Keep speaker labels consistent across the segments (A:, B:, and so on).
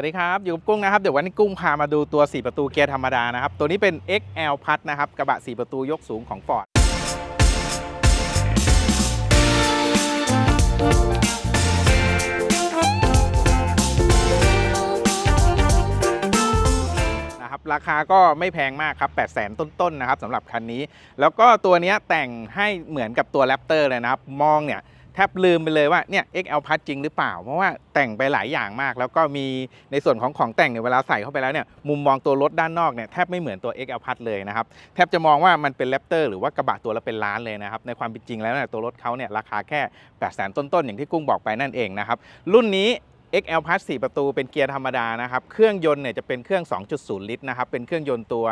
A: วัสดีครับ อยู่กับกุ้งนะครับ เดี๋ยววันนี้กุ้งพามาดูตัว 4 ประตูเกียร์ธรรมดานะครับ ตัวนี้เป็น XL พัดนะครับ กระบะ 4 ประตูยกสูงของ Ford นะครับราคาก็ไม่แพงมากครับ 8 0 0 0 0 0ต้นๆนะครับสำหรับคันนี้ แล้วก็ตัวนี้แต่งให้เหมือนกับตัว Raptor เลยนะครับ มองเนี่ย ทบลืมไปเลยว่าเนี่ย XL พัดจริงหรือเปล่า เพราะว่าแต่งไปหลายอย่างมาก แล้วก็มีในส่วนของของแต่งเนี่ยเวลาใส่เข้าไปแล้วเนี่ยมุมมองตัวรถด้านนอกเนี่ยแทบไม่เหมือนตัว XL พัดเลยนะครับแทบจะมองว่ามันเป็นแรปเตอร์หรือว่ากระบะตัวละเป็นล้านเลยนะครับในความเป็นจริงแล้วเนี่ยตัวรถเขาเนี่ยราคาแค่8 0 0 0 0 0ต้นๆอย่างที่กุ้งบอกไปนั่นเองนะครับรุ่นนี้ XL Plus 4 ประตูเป็นเกียร์ธรรมดานะครับ เครื่องยนต์เนี่ยจะเป็นเครื่อง 2.0 ลิตรนะครับ เป็นเครื่องยนต์ตัว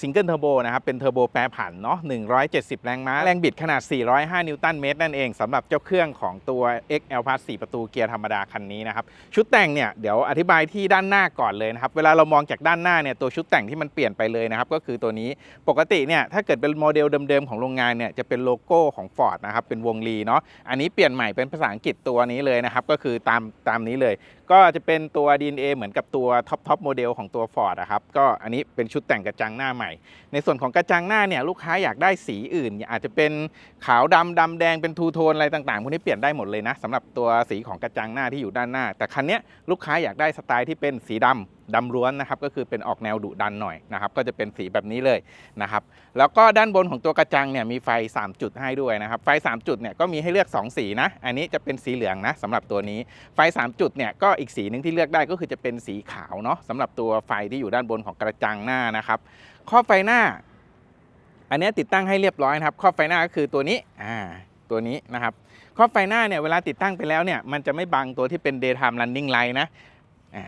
A: ซิงเกิลเทอร์โบนะครับ เป็นเทอร์โบแปรผันเนาะ 170 แรงม้า แรงบิดขนาด 405 นิวตันเมตรนั่นเองสำหรับเจ้าเครื่องของตัว XL Plus 4 ประตูเกียร์ธรรมดาคันนี้นะครับ ชุดแต่งเนี่ยเดี๋ยวอธิบายที่ด้านหน้าก่อนเลยนะครับ เวลาเรามองจากด้านหน้าเนี่ยตัวชุดแต่งที่มันเปลี่ยนไปเลยนะครับ ก็คือตัวนี้ ปกติเนี่ยถ้าเกิดเป็นโมเดลเดิมๆของโรงงานเนี่ยจะเป็นโลโก้ของ Ford นะครับ เป็นวงลีเนาะ อันนี้เปลี่ยนใหม่เป็นภาษาอังกฤษตัวนี้เลยนะครับ ก็คือตามตามนี้เลย ก็จะเป็นตัว DNA เหมือนกับตัวท็อปท็อปโมเดลของตัว Ford นะครับ ก็อันนี้เป็นชุดแต่งกระจังหน้าใหม่ ในส่วนของกระจังหน้าเนี่ยลูกค้าอยากได้สีอื่น อาจจะเป็นขาวดำดำแดงเป็นทูโทนอะไรต่างๆพวกนี้เปลี่ยนได้หมดเลยนะสำหรับตัวสีของกระจังหน้าที่อยู่ด้านหน้า แต่คันนี้ลูกค้าอยากได้สไตล์ที่เป็นสีดำ ดำล้วนนะครับก็คือเป็นออกแนวดุดันหน่อยนะครับก็จะเป็นสีแบบนี้เลยนะครับแล้วก็ด้านบนของตัวกระจังเนี่ยมีไฟ 3 จุดให้ด้วยนะครับไฟ 3 จุดเนี่ยก็มีให้เลือก 2 สีนะอันนี้จะเป็นสีเหลืองนะสำหรับตัวนี้ไฟ 3 จุดเนี่ยก็อีกสีหนึ่งที่เลือกได้ก็คือจะเป็นสีขาวเนาะสำหรับตัวไฟที่อยู่ด้านบนของกระจังหน้านะครับครอบไฟหน้า อันนี้ติดตั้งให้เรียบร้อยนะครับครอบไฟหน้าก็คือตัวนี้อ่าตัวนี้นะครับครอบไฟหน้าเนี่ยเวลาติดตั้งไปแล้วเนี่ยมันจะไม่บังตัวที่เป็น daytime running light นะ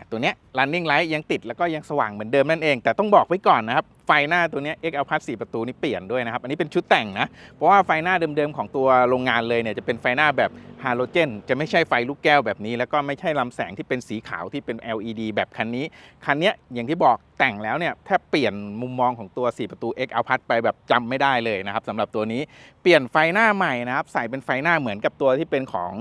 A: ตัวเนี้ย running light ยังติดแล้วก็ยังสว่างเหมือนเดิมนั่นเอง แต่ต้องบอกไว้ก่อนนะครับ ไฟหน้าตัวนี้ XL Plus 4ประตูนี่เปลี่ยนด้วยนะครับ อันนี้เป็นชุดแต่งนะ เพราะว่าไฟหน้าเดิมๆของตัวโรงงานเลยเนี่ยจะเป็นไฟหน้าแบบฮาโลเจน จะไม่ใช่ไฟลูกแก้วแบบนี้ แล้วก็ไม่ใช่ลำแสงที่เป็นสีขาวที่เป็น LED แบบคันนี้ คันนี้อย่างที่บอกแต่งแล้วเนี่ยแทบเปลี่ยนมุมมองของตัว 4 ประตู XL Plus ไปแบบจำไม่ได้เลยนะครับสำหรับตัวนี้เปลี่ยนไฟหน้าใหม่นะครับใส่เป็นไฟหน้าเหมือนกับตัวที่เป็นของ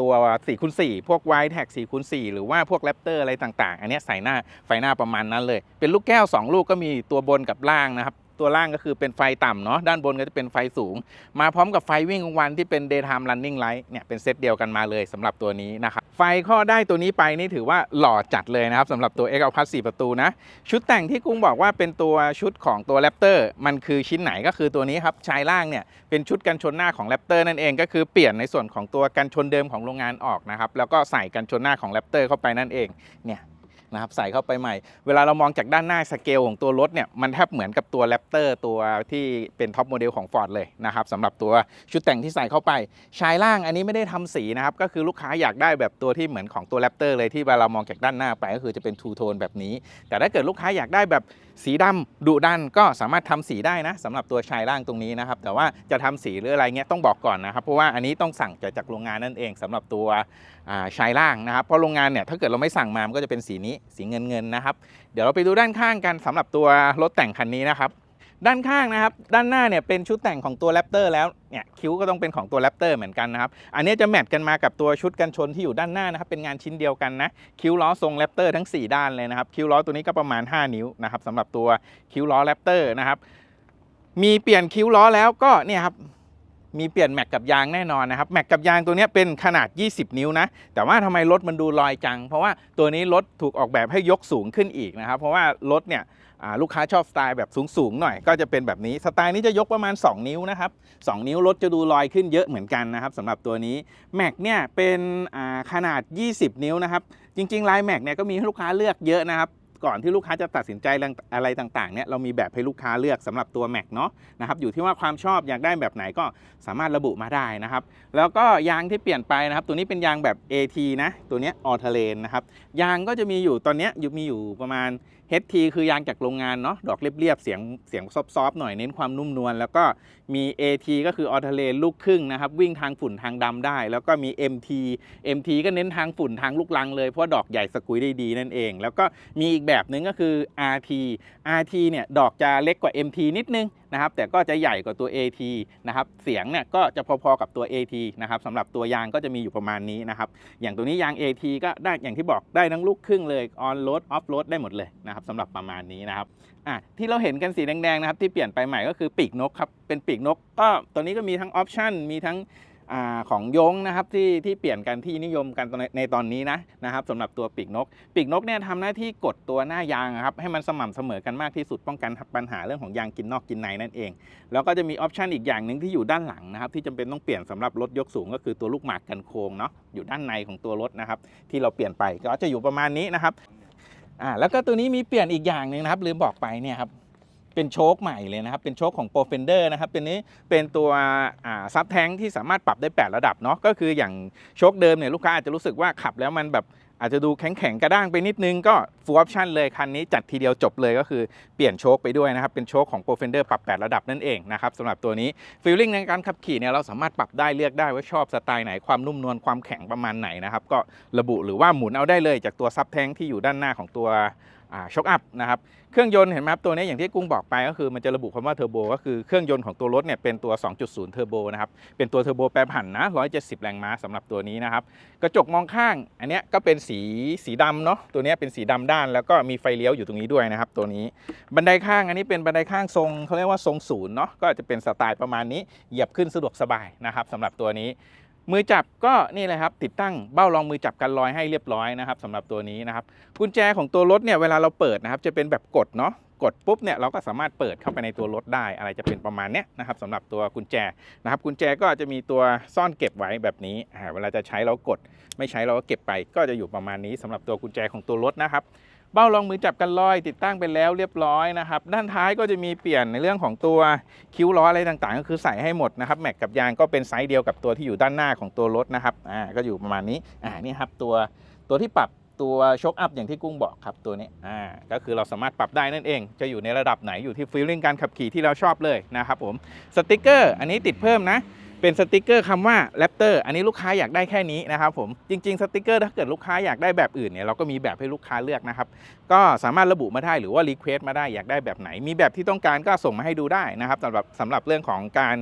A: ตัว4คูณ4พวก y t a g 4คูณ4หรือว่าพวก Raptor อะไรต่างๆ อันนี้ใส่หน้าไฟหน้าประมาณนั้นเลย เป็นลูกแก้ว 2 ลูกก็มีตัวัวบนกับล่างนะครับ ตัวล่างก็คือเป็นไฟต่ำเนาะด้านบนก็จะเป็นไฟสูง มาพร้อมกับไฟวิ่งกลางวันที่เป็น daytime running light เนี่ยเป็นเซตเดียวกันมาเลยสำหรับตัวนี้นะครับไฟข้อได้ตัวนี้ไปนี่ถือว่าหล่อจัดเลยนะครับสำหรับตัว x l p l u s 4ประตูนะ ชุดแต่งที่กุ้งบอกว่าเป็นตัวชุดของตัว Raptor มันคือชิ้นไหนก็คือตัวนี้ครับชายล่างเนี่ยเป็นชุดกันชนหน้าของ Raptor นั่นเองก็คือเปลี่ยนในส่วนของตัวกันชนเดิมของโรงงานออกนะครับแล้วก็ใส่กันชนหน้าของ Raptor เข้าไปนั่นเองเนี่ย นะครับใส่เข้าไปใหม่ เวลาเรามองจากด้านหน้าสเกลของตัวรถเนี่ยมันแทบเหมือนกับตัวแรปเตอร์ตัวที่เป็นท็อปโมเดลของ Ford เลยนะครับสำหรับตัวชุดแต่งที่ใส่เข้าไป ชายล่างอันนี้ไม่ได้ทำสีนะครับก็คือลูกค้าอยากได้แบบตัวที่เหมือนของตัวแรปเตอร์เลยที่เวลาเรามองจากด้านหน้าไปก็คือจะเป็นทูโทนแบบนี้ แต่ถ้าเกิดลูกค้าอยากได้แบบ สีดำดุดันก็สามารถทำสีได้นะสำหรับตัวชายล่างตรงนี้นะครับ แต่ว่าจะทำสีหรืออะไรเงี้ยต้องบอกก่อนนะครับ เพราะว่าอันนี้ต้องสั่งจากจากโรงงานนั่นเองสำหรับตัวาชายล่างนะครับ เพราะโรงงานเนี่ยถ้าเกิดเราไม่สั่งมามันก็จะเป็นสีนี้สีเงินเงินนะครับ เดี๋ยวเราไปดูด้านข้างกันสำหรับตัวรถแต่งคันนี้นะครับ ด้านข้างนะครับ ด้านหน้าเนี่ยเป็นชุดแต่งของตัว Raptor แล้วเนี่ยคิ้วก็ต้องเป็นของตัว Raptor เหมือนกันนะครับ อันนี้จะแมทกันมากับตัวชุดกันชนที่อยู่ด้านหน้านะครับเป็นงานชิ้นเดียวกันนะคิ้วล้อทรง Raptor ทั้ง 4 ด้านเลยนะครับคิ้วล้อตัวนี้ก็ประมาณ 5 นิ้วนะครับสำหรับตัวคิ้วล้อ Raptor นะครับมีเปลี่ยนคิ้วล้อแล้วก็เนี่ยครับมีเปลี่ยนแม็กกับยางแน่นอนนะครับแม็กกับยางตัวนี้เป็นขนาด 20 นิ้วนะแต่ว่าทำไมรถมันดูลอยจัง เพราะว่าตัวนี้รถถูกออกแบบให้ยกสูงขึ้นอีกนะครับ เพราะว่ารถเนี่ย ลูกค้าชอบสไตล์แบบสูงๆหน่อยก็จะเป็นแบบนี้สไตล์นี้จะยกประมาณ 2 นิ้วนะครับ2นิ้วรถจะดูลอยขึ้นเยอะเหมือนกันนะครับสำหรับตัวนี้แม็กเนี่ยเป็นอ่าขนาด 20 นิ้วนะครับจริงๆลายแม็กเนี่ยก็มีให้ลูกค้าเลือกเยอะนะครับก่อนที่ลูกค้าจะตัดสินใจอะไรต่างๆเนี่ยเรามีแบบให้ลูกค้าเลือกสำหรับตัว Mac เนาะนะครับอยู่ที่ว่าความชอบอยากได้แบบไหนก็สามารถระบุมาได้นะครับ แล้วก็ยางที่เปลี่ยนไปนะครับ ตัวนี้เป็นยางแบบ AT นะ ตัวนี้ออเทเลนนะครับยางก็จะมีอยู่ตอนนี้ยอยู่มีอยู่ประมาณ HT คือยางจากโรงงานเนาะดอกเรียบๆเสียงเสียงซอฟๆหน่อยเน้นความนุ่มนวลแล้วก็มี AT ก็คือออเทเลนลูกครึ่งนะครับ วิ่งทางฝุ่นทางดำได้ แล้วก็มี MT MT ก็เน้นทางฝุ่นทางลูกลังเลย เพราะดอกใหญ่สกุยได้ดีนั่นเอง แล้วก็มีอีกแบบหนึงก็คือ RT RT เนี่ยดอกจะเล็กกว่า MT นิดนึงนะครับแต่ก็จะใหญ่กว่าตัว AT นะครับเสียงเนี่ยก็จะพอๆกับตัว AT นะครับสำหรับตัวยางก็จะมีอยู่ประมาณนี้นะครับอย่างตัวนี้ยาง AT ก็ได้อย่างที่บอกได้ทั้งลูกครึ่งเลยออนโรดออฟโรดได้หมดเลยนะครับสำหรับประมาณนี้นะครับอะที่เราเห็นกันสีแดงๆนะครับที่เปลี่ยนไปใหม่ก็คือปีกนกครับเป็นปีกนกก็ตัวนี้ก็มีทั้งออปชันมีทั้ง อของยงนะครับที่ที่เปลี่ยนกันที่นิยมกันในในตอนนี้นะนะครับสำหรับตัวปีกนก ปีกนกเนี่ยทำหน้าที่กดตัวหน้ายางครับให้มันสม่ำเสมอกันมากที่สุดป้องกันปัญหาเรื่องของยางกินนอกกินในนั่นเอง แล้วก็จะมีออปชันอีกอย่างหนึ่งที่อยู่ด้านหลังนะครับที่จำเป็นต้องเปลี่ยนสำหรับรถยกสูง ก็คือตัวลูกหมากกันโค้งเนาะอยู่ด้านในของตัวรถนะครับที่เราเปลี่ยนไปก็จะอยู่ประมาณนี้นะครับอ่าแล้วก็ตัวนี้มีเปลี่ยนอีกอย่างหนึ่งนะครับลืมบอกไปเนี่ยครับ เป็นโชคใหม่เลยนะครับ เป็นโชคของ p r o f e n d e r นะครับเป็นนี้เป็นตัวซับแท้งที่สามารถปรับได้ 8 ระดับเนาะก็คืออย่างโชคเดิมเนี่ยลูกค้าอาจจะรู้สึกว่าขับแล้วมันแบบอาจจะดูแข็งแข็งๆกระด้างไปนิดนึงก็ full option เลย คันนี้จัดทีเดียวจบเลยก็คือเปลี่ยนโชคไปด้วยนะครับ เป็นโชคของ p r o f e n d e r ปรับ 8 ระดับนั่นเองนะครับสำหรับตัวนี้ feeling ในการขับขี่เนี่ยเราสามารถปรับได้เลือกได้ว่าชอบสไตล์ไหนความนุ่มนวลความแข็งประมาณไหนนะครับก็ระบุหรือว่าหมุนเอาได้เลยจากตัวซับแท้งที่อยู่ด้านหน้าของตัว ช็อคอัพนะครับเครื่องยนต์เห็นไหมครับตัวนี้อย่างที่กุ้งบอกไปก็คือมันจะระบุคำว่าเทอร์โบก็คือเครื่องยนต์ของตัวรถเนี่ยเป็นตัว 2.0 เทอร์โบนะครับเป็นตัวเทอร์โบแปรผันนะ 170 แรงม้าสำหรับตัวนี้นะครับกระจกมองข้าง อันนี้ก็เป็นสีสีดำเนาะตัวนี้เป็นสีดำด้าน แล้วก็มีไฟเลี้ยวอยู่ตรงนี้ด้วยนะครับตัวนี้บันไดข้างอันนี้เป็นบันไดข้างทรงเขาเรียกว่าทรงศูนย์เนาะก็จะเป็นสไตล์ประมาณนี้เหยียบขึ้นสะดวกสบายนะครับสำหรับตัวนี้ มือจับก็นี่เลยครับติดตั้งเบ้ารองมือจับกันรอยให้เรียบร้อยนะครับสำหรับตัวนี้นะครับกุญแจของตัวรถเนี่ยเวลาเราเปิดนะครับจะเป็นแบบกดเนาะกดปุ๊บเนี่ยเราก็สามารถเปิดเข้าไปในตัวรถได้ อะไรจะเป็นประมาณเนี้ยนะครับสำหรับตัวกุญแจนะครับกุญแจก็จะมีตัวซ่อนเก็บไว้แบบนี้เวลาจะใช้เรากด ไม่ใช้เราก็เก็บไป ก็จะอยู่ประมาณนี้สำหรับตัวกุญแจของตัวรถนะครับ เบ้ารองมือจับกันลอย ติดตั้งไปแล้วเรียบร้อยนะครับ ด้านท้ายก็จะมีเปลี่ยนในเรื่องของตัวคิ้วล้ออะไรต่างๆ ก็คือใส่ให้หมดนะครับแม็กกับยางก็เป็นไซส์เดียวกับตัวที่อยู่ด้านหน้าของตัวรถนะครับอ่าก็อยู่ประมาณนี้อ่านี่ครับตัวตัวที่ปรับตัวโชคอัพอย่างที่กุ้งบอกครับตัวนี้อ่าก็คือเราสามารถปรับได้นั่นเอง จะอยู่ในระดับไหนอยู่ที่ฟีลลิ่งการขับขี่ที่เราชอบเลยนะครับผมสติกเกอร์อันนี้ติดเพิ่มนะ เป็นสติกเกอร์คำว่าแรปเตอร์อันนี้ลูกค้าอยากได้แค่นี้นะครับผมจริง ๆ สติกเกอร์ถ้าเกิดลูกค้าอยากได้แบบอื่นเนี่ยเราก็มีแบบให้ลูกค้าเลือกนะครับก็สามารถระบุมาได้หรือว่ารีเควสมาได้อยากได้แบบไหน มีแบบที่ต้องการก็ส่งมาให้ดูได้นะครับสำหรับสำหรับเรื่องของการ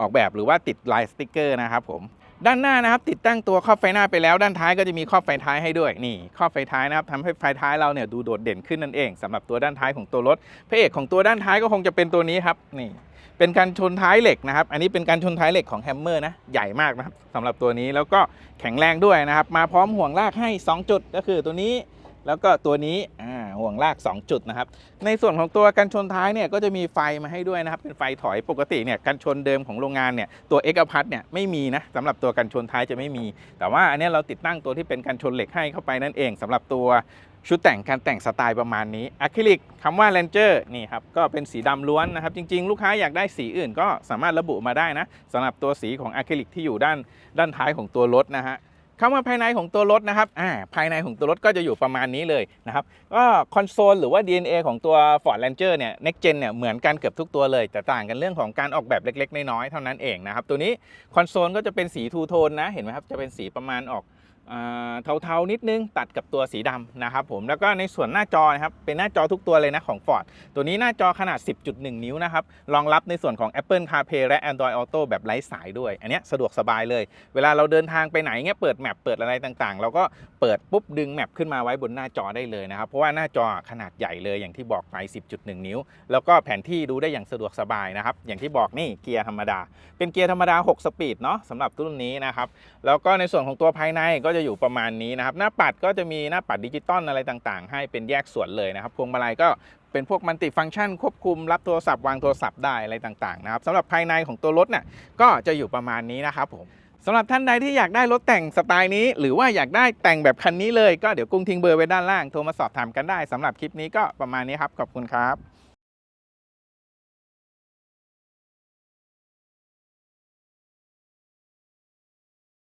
A: ออกแบบหรือว่าติดลายสติกเกอร์นะครับผม ด้านหน้านะครับติดตั้งตัวครอบไฟหน้าไปแล้ว ด้านท้ายก็จะมีครอบไฟท้ายให้ด้วยนี่ครอบไฟท้ายนะครับทำให้ไฟท้ายเราเนี่ยดูโดดเด่นขึ้นนั่นเองสำหรับตัวด้านท้ายของตัวรถพระเอกของตัวด้านท้ายก็คงจะเป็นตัวนี้ครับนี่เป็นการชนท้ายเหล็กนะครับ อันนี้เป็นการชนท้ายเหล็กของแฮมเมอร์นะใหญ่มากนะครับสำหรับตัวนี้แล้วก็แข็งแรงด้วยนะครับ มาพร้อมห่วงลากให้ 2 จุดก็คือตัวนี้ แล้วก็ตัวนี้อ่าห่วงลาก 2 จุดนะครับ ในส่วนของตัวกันชนท้ายเนี่ยก็จะมีไฟมาให้ด้วยนะครับ เป็นไฟถอยปกติเนี่ยกันชนเดิมของโรงงานเนี่ยตัวเอ็กพัทเนี่ยไม่มีนะสำหรับตัวกันชนท้ายจะไม่มี แต่ว่าอันนี้เราติดตั้งตัวที่เป็นกันชนเหล็กให้เข้าไปนั่นเองสำหรับตัวชุดแต่งการแต่งสไตล์ประมาณนี้อะคริลิกคำว่า Ranger นี่ครับก็เป็นสีดำล้วนนะครับจริง ๆ ลูกค้าอยากได้สีอื่นก็สามารถระบุมาได้นะสำหรับตัวสีของอะคริลิกที่อยู่ด้านด้านท้ายของตัวรถนะฮะ คำว่าภายในของตัวรถนะครับอ่าภายในของตัวรถก็จะอยู่ประมาณนี้เลยนะครับก็คอนโซลหรือว่า DNA ของตัว Ford Ranger เนี่ย Next Gen เนี่ยเหมือนกันเกือบทุกตัวเลยแต่ต่างกันเรื่องของการออกแบบเล็กๆ น้อยๆเท่านั้นเองนะครับตัวนี้คอนโซลก็จะเป็นสีทูโทนนะเห็นไหมครับจะเป็นสีประมาณออก เทาๆนิดนึงตัดกับตัวสีดำนะครับผมแล้วก็ในส่วนหน้าจอนะครับเป็นหน้าจอทุกตัวเลยนะของ Ford ตัวนี้หน้าจอขนาด 10.1 นิ้วนะครับรองรับในส่วนของ Apple CarPlay และ Android Auto แบบไร้สายด้วย อันนี้สะดวกสบายเลย เวลาเราเดินทางไปไหนเงี้ยเปิดแมปเปิดอะไรต่างๆ เราก็เปิดปุ๊บดึงแมปขึ้นมาไว้บนหน้าจอได้เลยนะครับเพราะว่าหน้าจอขนาดใหญ่เลยอย่างที่บอกไป 10.1 นิ้ว แล้วก็แผนที่ดูได้อย่างสะดวกสบายนะครับอย่างที่บอกนี่เกียร์ธรรมดา เป็นเกียร์ธรรมดา 6 สปีดเนาะสำหรับรุ่นนี้นะครับแล้วก็ในส่วนของตัวภายในก็จะอยู่ประมาณนี้นะครับ หน้าปัดก็จะมีหน้าปัดดิจิตอลอะไรต่างๆ ให้เป็นแยกส่วนเลยนะครับพวงมาลัยก็เป็นพวกมัลติฟังก์ชัน ควบคุมรับโทรศัพท์วางโทรศัพท์ได้อะไรต่างๆนะครับสำหรับภายในของตัวรถเนี่ยก็จะอยู่ประมาณนี้นะครับผมสำหรับท่านใดที่อยากได้รถแต่งสไตล์นี้ หรือว่าอยากได้แต่งแบบคันนี้เลยก็เดี๋ยวกุ้งทิ้งเบอร์ไว้ด้านล่างโทรมาสอบถามกันได้สำหรับคลิปนี้ก็ประมาณนี้ครับขอบคุณครับ